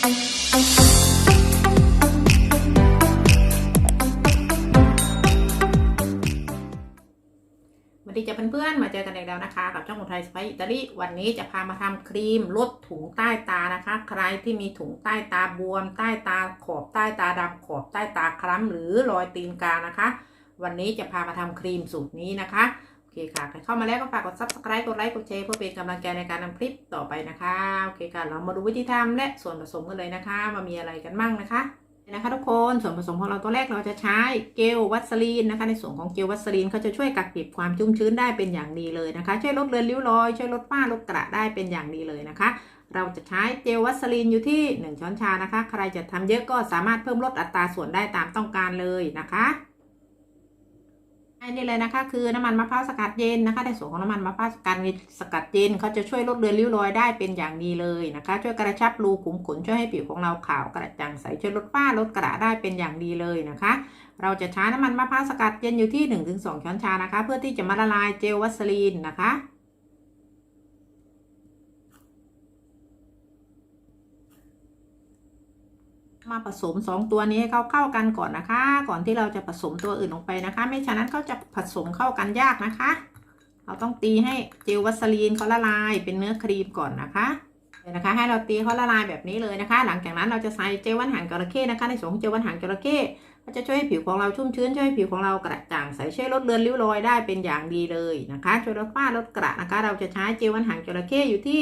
สวัสดีจ้ะเพื่อนๆ มาเจอกันอีกแล้วนะคะ กับช่องคนไทยสไปอิตาลี วันนี้จะพามาทำครีมลดถุงใต้ตานะคะ ใครที่มีถุงใต้ตาบวม ใต้ตาขอบใต้ตาดำขอบใต้ตาคล้ำหรือรอยตีนกานะคะ วันนี้จะพามาทำครีมสูตรนี้นะคะ อเคค่ะ ใครเข้ามาแล้วก็ฝากกด subscribe กดไลค์กดแชร์เพื่อเป็นกำลังใจในการทำคลิปต่อไปนะคะ โอเคค่ะ เรามาดูวิธีทำและส่วนผสมกันเลยนะคะว่ามีอะไรกันบ้างนะคะนะคะทุกคนส่วนผสมของเราตัวแรกเราจะใช้เจลวัสลีนนะคะ ในส่วนของเจลวัสลีนเขาจะช่วยกักเก็บความชุ่มชื้นได้เป็นอย่างดีเลยนะคะ ช่วยลดเลือนริ้วรอย ช่วยลดฝ้าลดกระได้เป็นอย่างดีเลยนะคะ เราจะใช้เจลวัสลีนอยู่ที่ 1 ช้อนชานะคะ ใครจะทำเยอะก็สามารถเพิ่มลดอัตราส่วนได้ตามต้องการเลยนะคะ อันนี้เลยนะคะ คือน้ำมันมะพร้าวสกัดเย็นนะคะ ในส่วนของน้ำมันมะพร้าวสกัดสกัดเย็นเขาจะช่วยลดเลือนริ้วรอยได้เป็นอย่างดีเลยนะคะ ช่วยกระชับรูขุมขนช่วยให้ผิวของเราขาวกระจ่างใสช่วยลดฝ้าลดกระได้เป็นอย่างดีเลยนะคะ เราจะใช้น้ำมันมะพร้าวสกัดเย็นอยู่ที่ 1-2 ช้อนชานะคะ เพื่อที่จะมาละลายเจลวัสลีนนะคะ มาผสม 2 ตัวนี้ให้เข้าเข้ากันก่อนนะคะ ก่อนที่เราจะผสมตัวอื่นลงไปนะคะ ไม่ฉะนั้นเขาจะผสมเข้ากันยากนะคะ เราต้องตีให้เจลวัสลีนเขาละลาย เป็นเนื้อครีมก่อนนะคะเลยนะคะ ให้เราตีเขาละลายแบบนี้เลยนะคะ หลังจากนั้นเราจะใส่เจลวันหางจระเข้นะคะ ในส่วนของเจลวันหางจระเข้ก็จะช่วยให้ผิวของเราชุ่มชื้นช่วยให้ผิวของเรากระจ่างใสช่วยลดเลือนริ้วรอยได้เป็นอย่างดีเลยนะคะช่วยลดฝ้าลดกระนะคะ เราจะใช้เจลวันหางจระเข้อยู่ที่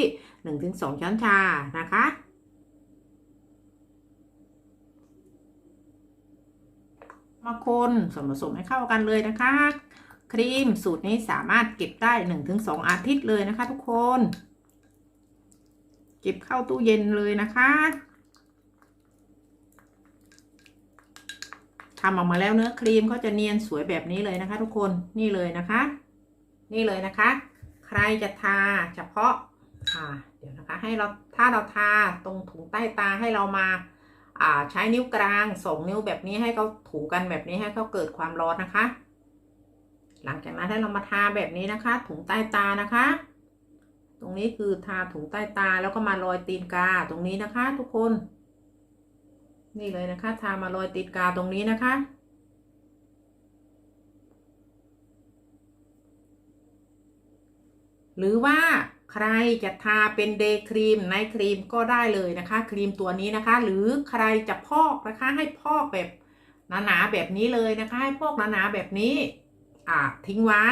1-2 ช้อนชานะคะ มาคนส่วนผสมให้เข้ากันเลยนะคะ ครีมสูตรนี้สามารถเก็บได้ 1-2 อาทิตย์เลยนะคะ ทุกคน เก็บเข้าตู้เย็นเลยนะคะทำออกมาแล้วเนื้อครีมก็จะเนียนสวยแบบนี้เลยนะคะ ทุกคนนี่เลยนะคะ นี่เลยนะคะ ใครจะทาเฉพาะอ่าเดี๋ยวนะคะ ให้เราถ้าเราทาตรงถุงใต้ตาให้เรามาอ่า ใช้นิ้วกลางสองนิ้วแบบนี้ให้เขาถูกันแบบนี้ให้เขาเกิดความร้อนนะคะ หลังจากนั้นให้เรามาทาแบบนี้นะคะ ถุงใต้ตานะคะ ตรงนี้คือทาถุงใต้ตาแล้วก็มารอยตีนกาตรงนี้นะคะ ทุกคน นี่เลยนะคะ ทามารอยตีนกาตรงนี้นะคะหรือว่า ใครจะทาเป็นเดย์ครีมไนท์ครีมก็ได้เลยนะคะ ครีมตัวนี้นะคะ หรือใครจะพอกนะคะให้พอกแบบหนาๆแบบนี้เลยนะคะ ให้พอกหนาๆแบบนี้่าทิ้งไว้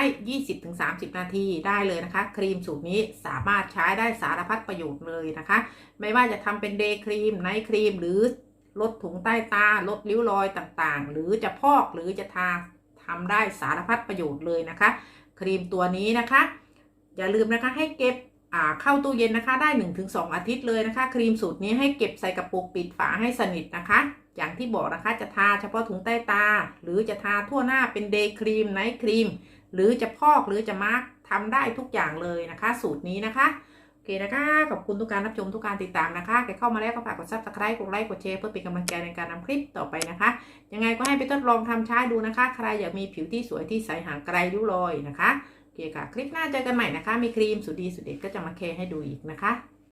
20-30 นาทีได้เลยนะคะ ครีมสูตรนี้สามารถใช้ได้สารพัดประโยชน์เลยนะคะ ไม่ว่าจะทำเป็นเดย์ครีมไนท์ครีม หรือลดถุงใต้ตา ลดริ้วรอยต่างๆ หรือจะพอกหรือจะทาทำได้สารพัดประโยชน์เลยนะคะ ครีมตัวนี้นะคะ อย่าลืมนะคะให้เก็บเข้าตู้เย็นนะคะได้ 1-2 อาทิตย์เลยนะคะ ครีมสูตรนี้ให้เก็บใส่กระปุกปิดฝาให้สนิทนะคะ อย่างที่บอกนะคะจะทาเฉพาะถุงใต้ตา หรือจะทาทั่วหน้าเป็นเดย์ครีมไนท์ครีม หรือจะพอกหรือจะมาร์กทำได้ทุกอย่างเลยนะคะ สูตรนี้นะคะโอเคนะคะขอบคุณทุกการรับชมทุกการติดตามนะคะใครเข้ามาแล้วก็ฝากกด subscribe กดไลค์กดแชร์เพื่อเป็นกำลังใจในการนำคลิปต่อไปนะคะ ยังไงก็ให้ไปทดลองทำใช้ดูนะคะ ใครอยากมีผิวที่สวยที่ใสห่างไกลริ้วรอยนะคะ เคค่ะ คลิปหน้าเจอกันใหม่นะคะ มีครีมสุดดีสุดเด็ดก็จะมาแคร์ให้ดูอีกนะคะ